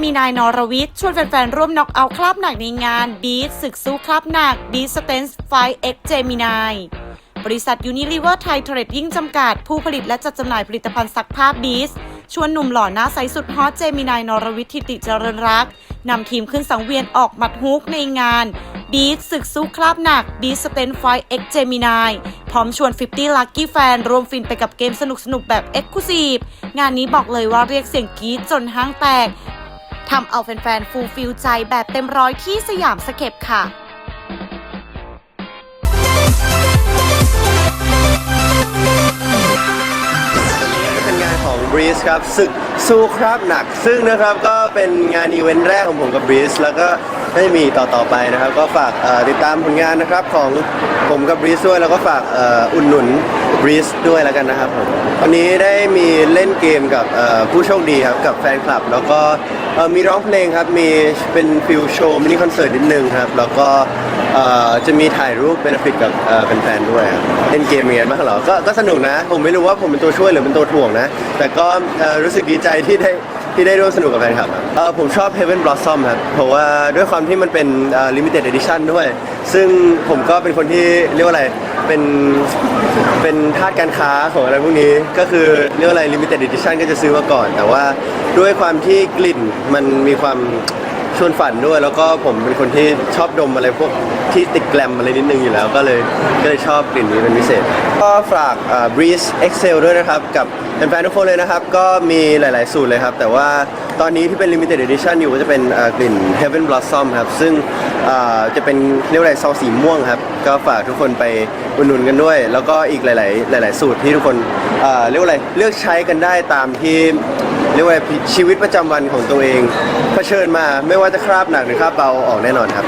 มีนายนรวิทย์ชวนแฟนๆ ร่วมน็อกเอาคราบหนักในงานบีสศึกสู้คราบหนักบีสเตนส์ไฟเอ็กเจมินายบริษัทยูนิลิเวอร์ไทยเทรดยิ่งจำกัด ผู้ผลิตและจัดจำหน่ายผลิตภัณฑ์ซักผ้าบีสชวนหนุ่มหล่อหน้าใสสุดฮอตเจมินายนรวิทย์ทิติเจริญรักนำทีมขึ้นสังเวียนออกหมัดฮุกในงานบีสศึกสู้คราบหนักบีสเตนไฟเอ็กเจมินายพร้อมชวน 50 Lucky Fan รวมฟินไปกับเกมสนุกๆแบบ e x c l u s i v e งานนี้บอกเลยว่าเรียกเสียงกรี๊ดจนห้างแตก ทำเอาแฟนๆ ฟูลฟิลใจแบบเต็มร้อยที่สยามสเก็บค่ะเป็นงานของ Breeze ครับศึกสู้คราบหนัก ซึ่งนะครับก็เป็นงานอีเวนต์แรกของผมกับ Breeze แล้วก็ ได้มีต่อต่อๆไปนะครับ ก็ฝากติดตามผลงานนะครับของผมกับ Breeze ด้วยแล้วก็ฝากอุดหนุน Breeze ด้วยแล้วกันนะครับผมวันนี้ได้มีเล่นเกมกับผู้โชคดีครับกับแฟนคลับ แล้วก็มีร้องเพลงครับมีเป็นฟิลโชว์มินิคอนเสิร์ตนิดนึงครับแล้วก็จะมีถ่ายรูปเบนฟิตกับแฟนๆด้วยครับเล่นเกมยังไงบ้างเหรอก็ก็สนุกนะ ผมไม่รู้ว่าผมเป็นตัวช่วยหรือเป็นตัวถ่วงนะ แต่ก็รู้สึกดีใจที่ได้ ที่ได้ร่วมสนุกกับแฟนคลับครับเอ่อผมชอบ Heaven Blossom ครับเพราะว่าด้วยความที่มันเป็นเอ่อ limited edition ด้วย ซึ่งผมก็เป็นคนที่เรียกว่าอะไรเป็นเป็นทาสการค้าของอะไรพวกนี้ก็คือเรียกว่าอะไร limited edition ก็จะซื้อมาก่อน แต่ว่าด้วยความที่กลิ่นมันมีความชวนฝันด้วย แล้วก็ผมเป็นคนที่ชอบดมอะไรพวกที่ติดแกลมอะไรนิดนึงอยู่แล้ว ก็เลยก็เลยชอบกลิ่นนี้เป็นพิเศษ ก็ฝาก Breeze Excel ด้วยนะครับ กับแฟนๆทุกคนเลยนะครับ ก็มีหลาย ๆ สูตรเลยครับ แต่ว่าตอนนี้ที่เป็น Limited Edition อยู่ก็จะเป็นกลิ่น Heaven Blossom ครับ ซึ่งจะเป็นเรียกว่าอะไรซองสีม่วงครับ ก็ฝากทุกคนไปอุดหนุนกันด้วย แล้วก็อีกหลาย ๆ หลาย ๆ สูตรที่ทุกคนเรียกว่าอะไรเลือกใช้กันได้ตามที่เรียกว่าชีวิตประจำวันของตัวเองเผชิญมาไม่ว่าจะคราบหนักหรือคราบเบาออกแน่นอนครับ